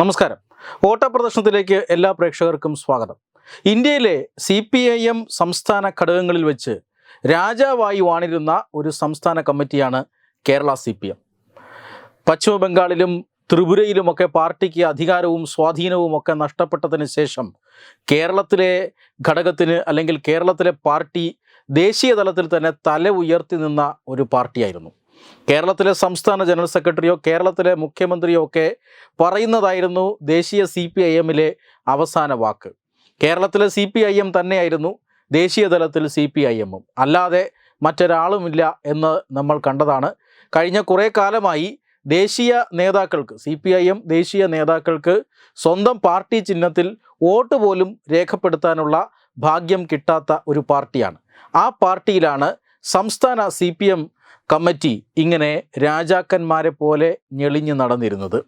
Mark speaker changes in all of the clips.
Speaker 1: നമസ്കാരം. ഓട്ടപ്രദർശനത്തിലേക്ക് എല്ലാ പ്രേക്ഷകർക്കും സ്വാഗതം. ഇന്ത്യയിലെ സി പി ഐ എം സംസ്ഥാന ഘടകങ്ങളിൽ വെച്ച് രാജാവായി വാണിരുന്ന ഒരു സംസ്ഥാന കമ്മിറ്റിയാണ് കേരള സി പി എം. പശ്ചിമ ബംഗാളിലും ത്രിപുരയിലുമൊക്കെ പാർട്ടിക്ക് അധികാരവും സ്വാധീനവും ഒക്കെ നഷ്ടപ്പെട്ടതിന് ശേഷം കേരളത്തിലെ ഘടകത്തിന് അല്ലെങ്കിൽ കേരളത്തിലെ പാർട്ടി ദേശീയ തലത്തിൽ തന്നെ തല ഉയർത്തി നിന്ന ഒരു പാർട്ടിയായിരുന്നു. കേരളത്തിലെ സംസ്ഥാന ജനറൽ സെക്രട്ടറിയോ കേരളത്തിലെ മുഖ്യമന്ത്രിയോ ഒക്കെ പറയുന്നതായിരുന്നു ദേശീയ സി പി ഐ എമ്മിലെ അവസാന വാക്ക്. കേരളത്തിലെ സി പി ഐ എം തന്നെയായിരുന്നു ദേശീയ തലത്തിൽ സി പി ഐ എമ്മും. അല്ലാതെ മറ്റൊരാളുമില്ല എന്ന് നമ്മൾ കണ്ടതാണ്. കഴിഞ്ഞ കുറേ കാലമായി ദേശീയ നേതാക്കൾക്ക് സി പി ഐ എം ദേശീയ നേതാക്കൾക്ക് സ്വന്തം പാർട്ടി ചിഹ്നത്തിൽ വോട്ട് പോലും രേഖപ്പെടുത്താനുള്ള ഭാഗ്യം കിട്ടാത്ത ഒരു പാർട്ടിയാണ്. ആ പാർട്ടിയിലാണ് സംസ്ഥാന സി പി എം കമ്മിറ്റി ഇങ്ങനെ രാജാക്കന്മാരെ പോലെ ഞെളിഞ്ഞു നടന്നിരുന്നത്.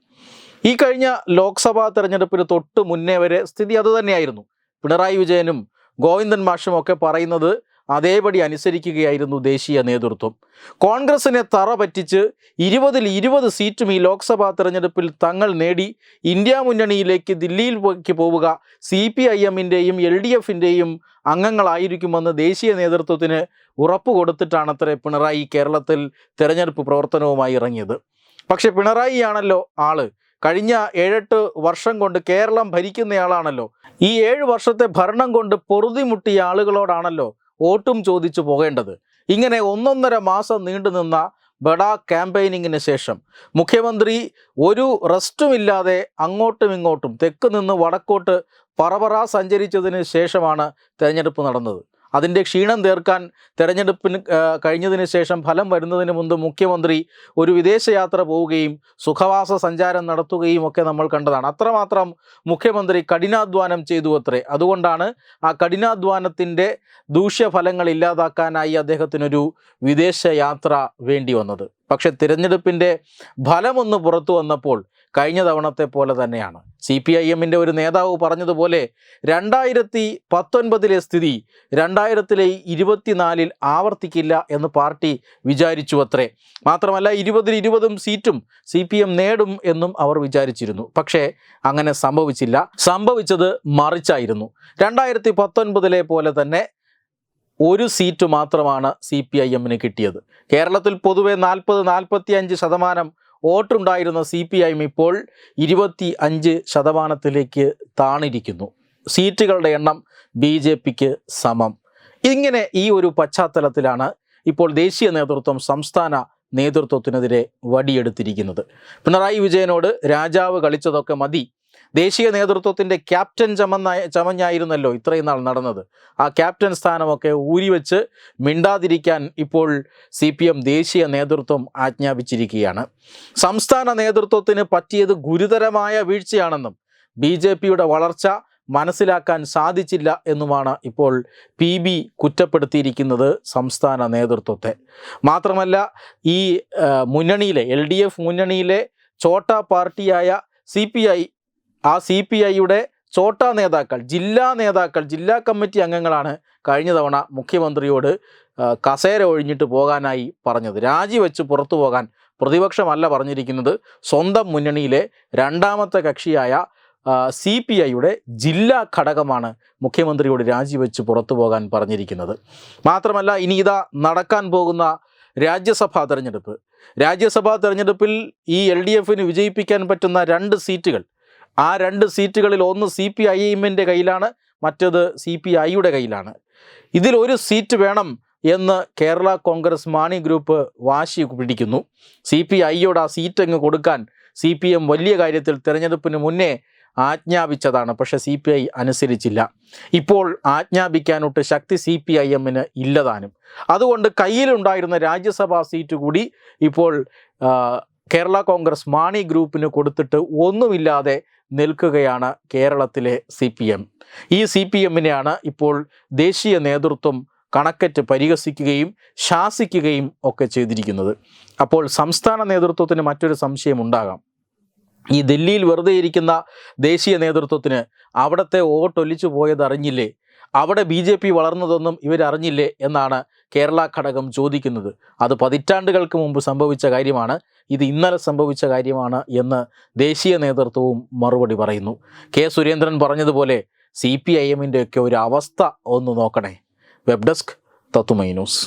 Speaker 1: ഈ കഴിഞ്ഞ ലോക്സഭാ തെരഞ്ഞെടുപ്പിന് തൊട്ട് മുന്നേ വരെ സ്ഥിതി അതുതന്നെയായിരുന്നു പിണറായി വിജയനും ഗോവിന്ദൻ മാഷും ഒക്കെ പറയുന്നത് അതേപടി അനുസരിക്കുകയായിരുന്നു ദേശീയ നേതൃത്വം. കോൺഗ്രസിനെ തറ പറ്റിച്ച് ഇരുപതിൽ ഇരുപത് സീറ്റും ഈ ലോക്സഭാ തെരഞ്ഞെടുപ്പിൽ തങ്ങൾ നേടി ഇന്ത്യ മുന്നണിയിലേക്ക് ദില്ലിയിലേക്ക് പോവുക സി പി ഐ എമ്മിന്റെയും എൽ ഡി എഫിന്റെയും അംഗങ്ങളായിരിക്കുമെന്ന് ദേശീയ നേതൃത്വത്തിന് ഉറപ്പ് കൊടുത്തിട്ടാണത്രേ പിണറായി കേരളത്തിൽ തെരഞ്ഞെടുപ്പ് പ്രവർത്തനവുമായി ഇറങ്ങിയത്. പക്ഷെ പിണറായിയാണല്ലോ ആൾ. കഴിഞ്ഞ ഏഴെട്ട് വർഷം കൊണ്ട് കേരളം ഭരിക്കുന്നയാളാണല്ലോ. ഈ ഏഴ് വർഷത്തെ ഭരണം കൊണ്ട് പൊറുതിമുട്ടിയ ആളുകളോടാണല്ലോ വോട്ടും ചോദിച്ചു പോകേണ്ടത്. ഇങ്ങനെ ഒന്നൊന്നര മാസം നീണ്ടുനിന്ന ബഡാ ക്യാമ്പയിനിങ്ങിന് ശേഷം മുഖ്യമന്ത്രി ഒരു റെസ്റ്റുമില്ലാതെ അങ്ങോട്ടും ഇങ്ങോട്ടും തെക്ക് നിന്ന് വടക്കോട്ട് പറപറ സഞ്ചരിച്ചതിന് ശേഷമാണ് തെരഞ്ഞെടുപ്പ് നടന്നത്. അതിന്റെ ക്ഷീണം തീർക്കാൻ തെരഞ്ഞെടുപ്പിന് കഴിഞ്ഞതിന് ശേഷം ഫലം വരുന്നതിന് മുമ്പ് മുഖ്യമന്ത്രി ഒരു വിദേശയാത്ര പോവുകയും സുഖവാസ സഞ്ചാരം നടത്തുകയും ഒക്കെ നമ്മൾ കണ്ടതാണ്. അത്രമാത്രം മുഖ്യമന്ത്രി കഠിനാധ്വാനം ചെയ്തു അത്രേ. അതുകൊണ്ടാണ് ആ കഠിനാധ്വാനത്തിന്റെ ദൂഷ്യഫലങ്ങൾ ഇല്ലാതാക്കാനായി അദ്ദേഹത്തിനൊരു വിദേശയാത്ര വേണ്ടി വന്നത്. പക്ഷെ തിരഞ്ഞെടുപ്പിന്റെ ഫലമൊന്ന് പുറത്തു വന്നപ്പോൾ കഴിഞ്ഞ തവണത്തെ പോലെ തന്നെയാണ്. സി പി ഐ എമ്മിന്റെ ഒരു നേതാവ് പറഞ്ഞതുപോലെ രണ്ടായിരത്തി പത്തൊൻപതിലെ സ്ഥിതി രണ്ടായിരത്തിലെ ഇരുപത്തിനാലിൽ ആവർത്തിക്കില്ല എന്ന് പാർട്ടി വിചാരിച്ചു അത്രേ. മാത്രമല്ല ഇരുപതിൽ ഇരുപതും സീറ്റും സി പി എം നേടും എന്നും അവർ വിചാരിച്ചിരുന്നു. പക്ഷേ അങ്ങനെ സംഭവിച്ചില്ല. സംഭവിച്ചത് മറിച്ചായിരുന്നു. രണ്ടായിരത്തി പത്തൊൻപതിലെ പോലെ തന്നെ ഒരു സീറ്റ് മാത്രമാണ് സി പി ഐ എമ്മിന് കിട്ടിയത്. കേരളത്തിൽ പൊതുവെ നാൽപ്പത് നാൽപ്പത്തി അഞ്ച് ശതമാനം വോട്ടുണ്ടായിരുന്ന സി പി ഐ എം ഇപ്പോൾ ഇരുപത്തി അഞ്ച് ശതമാനത്തിലേക്ക് താണിരിക്കുന്നു. സീറ്റുകളുടെ എണ്ണം ബി ജെ പിക്ക് സമം. ഇങ്ങനെ ഈ ഒരു പശ്ചാത്തലത്തിലാണ് ഇപ്പോൾ ദേശീയ നേതൃത്വം സംസ്ഥാന നേതൃത്വത്തിനെതിരെ വടിയെടുത്തിരിക്കുന്നത്. പിണറായി വിജയനോട് രാജാവ് കളിച്ചതൊക്കെ മതി. ദേശീയ നേതൃത്വത്തിന്റെ ക്യാപ്റ്റൻ ചമന്ന ചമഞ്ഞായിരുന്നല്ലോ ഇത്രയും നാൾ നടന്നത്. ആ ക്യാപ്റ്റൻ സ്ഥാനമൊക്കെ ഊരിവെച്ച് മിണ്ടാതിരിക്കാൻ ഇപ്പോൾ സി ദേശീയ നേതൃത്വം ആജ്ഞാപിച്ചിരിക്കുകയാണ്. സംസ്ഥാന നേതൃത്വത്തിന് പറ്റിയത് ഗുരുതരമായ വീഴ്ചയാണെന്നും ബി ജെ പിയുടെ വളർച്ച മനസ്സിലാക്കാൻ സാധിച്ചില്ല എന്നുമാണ് ഇപ്പോൾ പി ബി കുറ്റപ്പെടുത്തിയിരിക്കുന്നത് സംസ്ഥാന നേതൃത്വത്തെ. മാത്രമല്ല ഈ മുന്നണിയിലെ എൽ ഡി എഫ് മുന്നണിയിലെ ചോട്ട പാർട്ടിയായ സി പി ഐ ആ സി പി ഐയുടെ ചോട്ടാ നേതാക്കൾ ജില്ലാ നേതാക്കൾ ജില്ലാ കമ്മിറ്റി അംഗങ്ങളാണ് കഴിഞ്ഞ തവണ മുഖ്യമന്ത്രിയോട് കസേര ഒഴിഞ്ഞിട്ട് പോകാനായി പറഞ്ഞത്. രാജിവെച്ച് പുറത്തു പോകാൻ പ്രതിപക്ഷമല്ല പറഞ്ഞിരിക്കുന്നത്. സ്വന്തം മുന്നണിയിലെ രണ്ടാമത്തെ കക്ഷിയായ സി പി ഐയുടെ ജില്ലാ ഘടകമാണ് മുഖ്യമന്ത്രിയോട് രാജിവെച്ച് പുറത്തു പോകാൻ പറഞ്ഞിരിക്കുന്നത്. മാത്രമല്ല ഇനി ഇതാ നടക്കാൻ പോകുന്ന രാജ്യസഭാ തെരഞ്ഞെടുപ്പ്. രാജ്യസഭാ തെരഞ്ഞെടുപ്പിൽ ഈ എൽ ഡി എഫിന് വിജയിപ്പിക്കാൻ പറ്റുന്ന രണ്ട് സീറ്റുകൾ ആ രണ്ട് സീറ്റുകളിൽ ഒന്ന് സി പി ഐ എമ്മിന്റെ കയ്യിലാണ് മറ്റത് സി പി ഐയുടെ കയ്യിലാണ്. ഇതിൽ ഒരു സീറ്റ് വേണം എന്ന് കേരള കോൺഗ്രസ് മാണി ഗ്രൂപ്പ് വാശി പിടിക്കുന്നു. സി പി ഐയോട് ആ സീറ്റ് അങ്ങ് കൊടുക്കാൻ സി പി എം വലിയ കാര്യത്തിൽ തിരഞ്ഞെടുപ്പിന് മുന്നേ ആജ്ഞാപിച്ചതാണ് പക്ഷേ സി പി ഐ അനുസരിച്ചില്ല. ഇപ്പോൾ ആജ്ഞാപിക്കാനൊട്ട് ശക്തി സി പി ഐ എമ്മിന് ഇല്ലതാനും അതുകൊണ്ട് കയ്യിലുണ്ടായിരുന്ന രാജ്യസഭാ സീറ്റ് കൂടി ഇപ്പോൾ കേരള കോൺഗ്രസ് മാണി ഗ്രൂപ്പിന് കൊടുത്തിട്ട് ഒന്നുമില്ലാതെ നിൽക്കുകയാണ് കേരളത്തിലെ സി പി എം. ഈ സി പി എമ്മിനെയാണ് ഇപ്പോൾ ദേശീയ നേതൃത്വം കണക്കറ്റ് പരിഹസിക്കുകയും ശാസിക്കുകയും ഒക്കെ ചെയ്തിരിക്കുന്നത്. അപ്പോൾ സംസ്ഥാന നേതൃത്വത്തിന് മറ്റൊരു സംശയം ഉണ്ടാകാം. ഈ ദില്ലിയിൽ വെറുതെ ഇരിക്കുന്ന ദേശീയ നേതൃത്വത്തിന് അവിടുത്തെ വോട്ടൊലിച്ചു പോയത് അറിഞ്ഞില്ലേ അവിടെ ബി ജെ പി വളർന്നതൊന്നും ഇവരറിഞ്ഞില്ലേ എന്നാണ് കേരള ഘടകം ചോദിക്കുന്നത്. അത് പതിറ്റാണ്ടുകൾക്ക് മുമ്പ് സംഭവിച്ച കാര്യമാണ്. ഇത് ഇന്നലെ സംഭവിച്ച കാര്യമാണ് എന്ന് ദേശീയ നേതൃത്വവും മറുപടി പറയുന്നു. കെ സുരേന്ദ്രൻ പറഞ്ഞതുപോലെ സി പി ഐ എമ്മിന്റെയൊക്കെ ഒരു അവസ്ഥ ഒന്ന് നോക്കണേ. വെബ് ഡെസ്ക് തത്തുമൈ ന്യൂസ്.